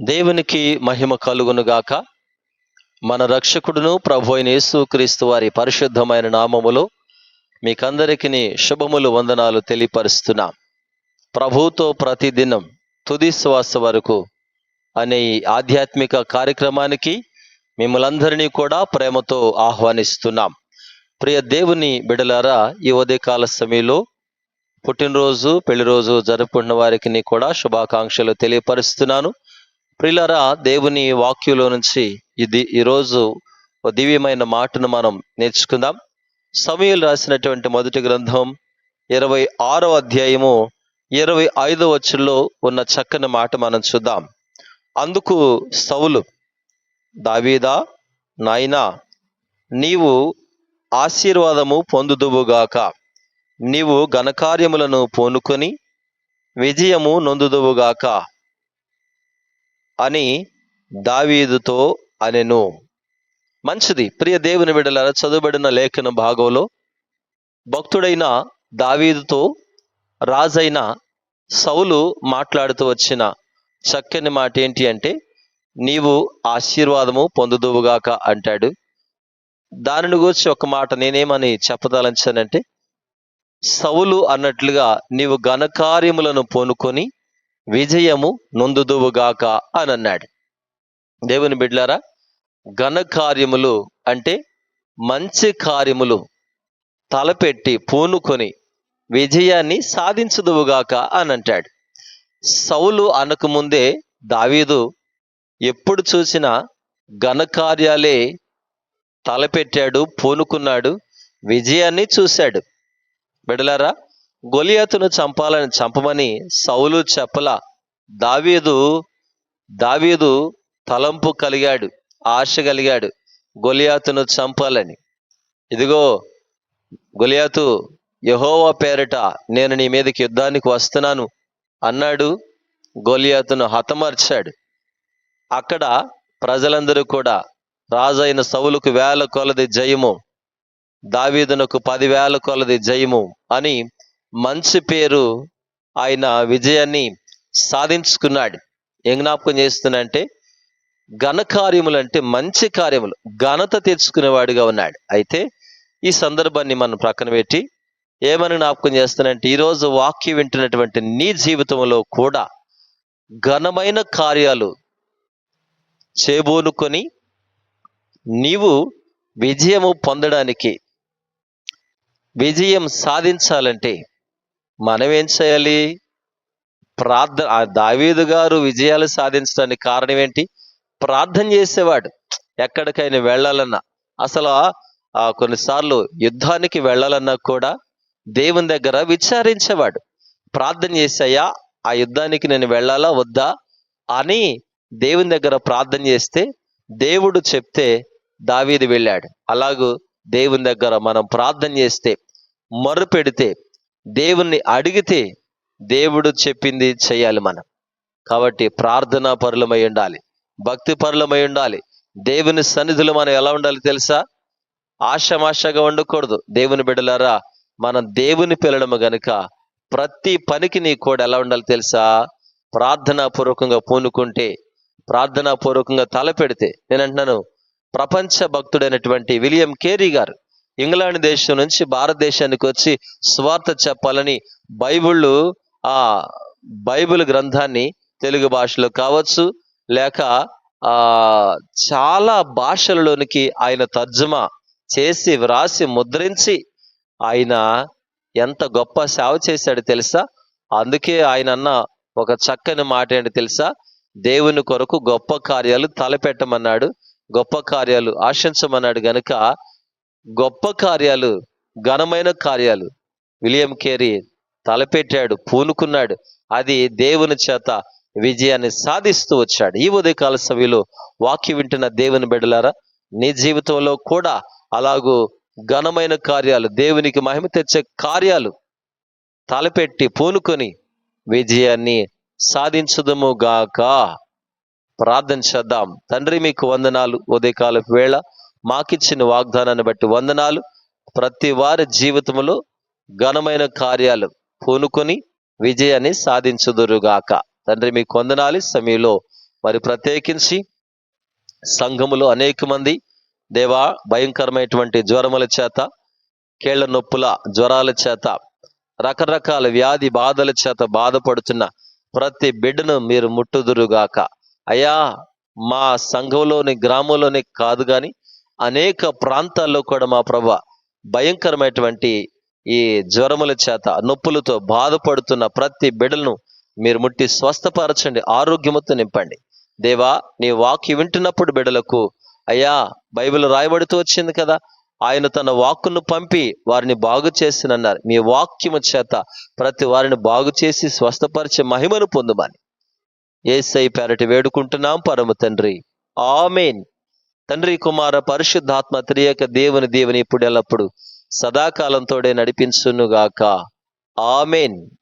దేవునికి మహిమ కలుగునుగాక మన రక్షకుడును ప్రభు అయిన యేసుక్రీస్తు వారి పరిశుద్ధమైన నామములో మీకందరికీ శుభములు వందనాలు తెలియపరుస్తున్నాం. ప్రభుతో ప్రతిదినం తుది శ్వాస వరకు అనే ఈ ఆధ్యాత్మిక కార్యక్రమానికి మిమ్మలందరినీ కూడా ప్రేమతో ఆహ్వానిస్తున్నాం. ప్రియ దేవుని బిడలారా ఈ ఉదయకాల సమయంలో పుట్టినరోజు పెళ్ళిరోజు జరుపుకున్న వారికి కూడా శుభాకాంక్షలు తెలియపరుస్తున్నాను. ప్రిలరా దేవుని వాక్యులో నుంచి ఇది ఈరోజు దివ్యమైన మాటను మనం నేర్చుకుందాం. సమయలు రాసినటువంటి మొదటి గ్రంథం ఇరవై ఆరో అధ్యాయము ఇరవై ఐదో వచ్చుల్లో ఉన్న చక్కని మాట మనం చూద్దాం. అందుకు సౌలు దావీదా నాయనా నీవు ఆశీర్వాదము పొందుదువుగాక. నీవు ఘనకార్యములను పూనుకొని విజయము నొందుదువుగాక. అని దావీదుతో అనెను. మంచిది. ప్రియ దేవుని బిడ్డలారా చదువుబడిన లేఖన భాగంలో భక్తుడైన దావీదుతో రాజైన సౌలు మాట్లాడుతూ వచ్చిన చక్కని మాట ఏంటి అంటే నీవు ఆశీర్వాదము పొందుదువుగాక అంటాడు. దానిని గురించి ఒక మాట నేనేమని చెప్పదలంచానంటే సౌలు అన్నట్లుగా నీవు ఘనకార్యములను పూనుకొని విజయము నొందుదువుగాక అని అన్నాడు దేవుని బిడ్లారా ఘనకార్యములు అంటే మంచి కార్యములు తలపెట్టి పూనుకొని విజయాన్ని సాధించుదువుగాక అని అంటాడు సౌలు అనకముందే దావీదు ఎప్పుడు చూసినా ఘనకార్యాలే తలపెట్టాడు పూనుకున్నాడు విజయాన్ని చూశాడు. బిడలారా గొలియాతును చంపాలని చంపమని సౌలు చెప్పల. దావీదు దావీదు తలంపు కలిగాడు ఆశ కలిగాడు గొలియాతును చంపాలని. ఇదిగో గొలియాతు యహోవా పేరిట నేను నీ మీదకి యుద్ధానికి వస్తున్నాను అన్నాడు. గొలియాతును హతమర్చాడు. అక్కడ ప్రజలందరూ కూడా రాజైన సౌలుకు వేల కొలది జయము దావీదునకు పదివేల కొలది జయము అని మంచి పేరు ఆయన విజయాన్ని సాధించుకున్నాడు. ఏం జ్ఞాపకం చేస్తున్నంటే ఘనకార్యములు అంటే మంచి కార్యములు ఘనత తెచ్చుకునేవాడిగా ఉన్నాడు. అయితే ఈ సందర్భాన్ని మనం ప్రక్కన పెట్టి ఏమని జ్ఞాపకం చేస్తానంటే ఈరోజు వాక్యం వింటున్నటువంటి నీ జీవితంలో కూడా ఘనమైన కార్యాలు చేబోనుకొని నీవు విజయము పొందడానికి విజయం సాధించాలంటే మనం ఏం చేయాలి? ప్రార్థన ఆ దావీదు గారు విజయాలు సాధించడానికి కారణం ఏంటి? ప్రార్థన చేసేవాడు ఎక్కడికైనా వెళ్ళాలన్నా. అసలు కొన్నిసార్లు యుద్ధానికి వెళ్ళాలన్నా కూడా దేవుని దగ్గర విచారించేవాడు. ప్రార్థన చేసాయా ఆ యుద్ధానికి నేను వెళ్ళాలా వద్దా అని దేవుని దగ్గర ప్రార్థన చేస్తే దేవుడు చెప్తే దావీది వెళ్ళాడు. అలాగూ దేవుని దగ్గర మనం ప్రార్థన చేస్తే మరుపెడితే దేవుణ్ణి అడిగితే దేవుడు చెప్పింది చేయాలి మనం. కాబట్టి ప్రార్థనా పరులమై ఉండాలి. భక్తి పరులమై ఉండాలి. దేవుని సన్నిధిలో మనం ఎలా ఉండాలి తెలుసా? ఆశమాషగా ఉండకూడదు. దేవుని బిడ్డలారా మనం దేవుని పిల్లడము గనుక ప్రతి పనికి నీ కూడా ఎలా ఉండాలి తెలుసా? ప్రార్థనా పూర్వకంగా పూనుకుంటే ప్రార్థనా పూర్వకంగా తలపెడితే నేను అంటున్నాను ప్రపంచ భక్తుడైనటువంటి విలియం కేరీ గారు ఇంగ్లాండ్ దేశం నుంచి భారతదేశానికి వచ్చి స్వార్థ చెప్పాలని బైబిళ్ళు ఆ బైబిల్ గ్రంథాన్ని తెలుగు భాషలో కావచ్చు లేక ఆ చాలా భాషలలోనికి ఆయన తర్జుమా చేసి వ్రాసి ముద్రించి ఆయన ఎంత గొప్ప సేవ చేశాడు తెలుసా? అందుకే ఆయన అన్న ఒక చక్కని మాట ఏంటి తెలుసా? దేవుని కొరకు గొప్ప కార్యాలు తలపెట్టమన్నాడు గొప్ప కార్యాలు ఆశించమన్నాడు గనుక గొప్ప కార్యాలు ఘనమైన కార్యాలు. విలియం కేరీ తలపెట్టాడు పూనుకున్నాడు. అది దేవుని చేత విజయాన్ని సాధిస్తూ వచ్చాడు. ఈ ఉదయకాల సభ్యులు వాక్య వింటున్న దేవుని బిడ్డలారా నీ జీవితంలో కూడా అలాగూ ఘనమైన కార్యాలు దేవునికి మహిమ తెచ్చే కార్యాలు తలపెట్టి పూనుకొని విజయాన్ని సాధించుదము గాక. ప్రార్థన చేద్దాం. తండ్రి మీకు వందనాలు. ఉదయకాలపు వేళ మాకిచ్చిన వాగ్దానాన్ని బట్టి వందనాలు. ప్రతి వారి జీవితంలో ఘనమైన కార్యాలు పూనుకొని విజయాన్ని సాధించుదురుగాక. తండ్రి మీకు వందనాలి. సమయంలో మరి ప్రత్యేకించి సంఘములో అనేక మంది దేవా భయంకరమైనటువంటి జ్వరముల చేత కేళ్ళ నొప్పుల జ్వరాల చేత రకరకాల వ్యాధి బాధల చేత బాధపడుతున్న ప్రతి బిడ్డను మీరు ముట్టుదురుగాక. అయ్యా మా సంఘంలోని గ్రామంలోనే కాదు కానీ అనేక ప్రాంతాల్లో కూడా మా ప్రభ భయంకరమైనటువంటి ఈ జ్వరముల చేత నొప్పులతో బాధపడుతున్న ప్రతి బిడలను మీరు ముట్టి స్వస్థపరచండి ఆరోగ్యముతో నింపండి. దేవా నీ వాక్య వింటున్నప్పుడు బిడలకు అయ్యా బైబిల్ రాయబడుతూ వచ్చింది కదా ఆయన తన వాక్కును పంపి వారిని బాగు చేసినన్నారు. మీ వాక్యము చేత ప్రతి వారిని బాగు చేసి స్వస్థపరిచే మహిమను పొందుమని. ఏసై పేరటి వేడుకుంటున్నాం పరమ తండ్రి. ఆమెన్. తండ్రి కుమార పరిశుద్ధాత్మ త్రియక దేవుని దేవుని ఇప్పుడు ఎల్లప్పుడు సదాకాలంతోడే నడిపించునుగాక. ఆమెన్.